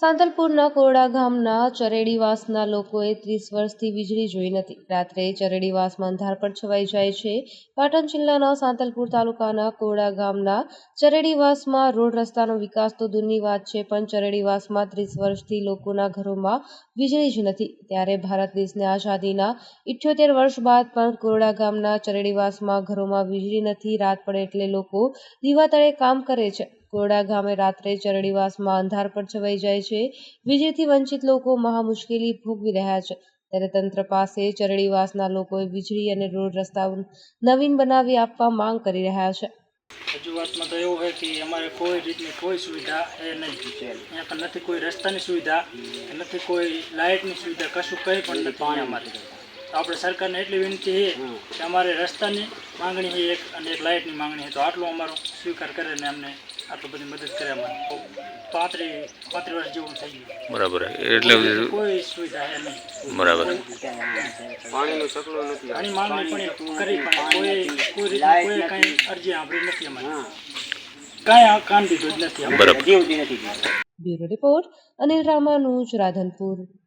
સાંતલપુરના કોરડા ગામના ચરેડીવાસના લોકોએ ત્રીસ વર્ષથી વીજળી જોઈ નથી. રાત્રે ચરેડીવાસમાં અંધારપટ છવાઈ જાય છે. પાટણ જિલ્લાના સાંતલપુર તાલુકાના કોરડા ગામના ચરેડીવાસમાં રોડ રસ્તાનો વિકાસ તો દૂરની વાત છે, પણ ચરેડીવાસમાં ત્રીસ વર્ષથી લોકોના ઘરોમાં વીજળી જ નથી. ત્યારે ભારત દેશને આઝાદીના ઇઠ્યોતેર વર્ષ બાદ પણ કોરડા ગામના ચરેડીવાસમાં ઘરોમાં વીજળી નથી, રાત પડે એટલે લોકો દીવા તળે કામ કરે છે. કોરડા ગામે રાત્રે ચરણીવાસમાં અંધાર પર છવાઈ જાય છે. વીજળીથી વંચિત લોકો મહા મુશ્કેલી ભોગવી રહ્યા છે. ત્યારે તંત્ર પાસે ચરણીવાસના લોકોએ વીજળી અને રોડ રસ્તા નવીન બનાવી આપવા માંગ કરી રહ્યા છે. રજૂઆતમાં તો એવું હોય કે અમારે કોઈ રીતની કોઈ સુવિધા એ નહીં અહીંયા પણ નથી કોઈ રસ્તાની સુવિધા નથી કોઈ લાઇટની સુવિધા કશું કંઈ પણ નથી. અમારે તો આપણે સરકારને એટલી વિનંતી છે કે અમારે રસ્તાની માંગણી છે એક અને એક લાઇટની માંગણી છે. તો આટલો અમારો સ્વીકાર કરે ને અમને આટલી બધી મદદ કરે અમારે. પાંત્રીસ પાંત્રીસ વર્ષ જેવું થઈ ગયું. બરાબર એટલે કોઈ સુવિધા છે નહીં. બરાબર ઘણી માંગણી પણ કરી પણ કોઈ કોઈ રીતની કોઈ કાંઈ અરજી સાંભળી નથી અમારે. કાંઈ કામ દીધું જ નથી બરાબર. Bureau report Anil Ramanuj Radhanpur.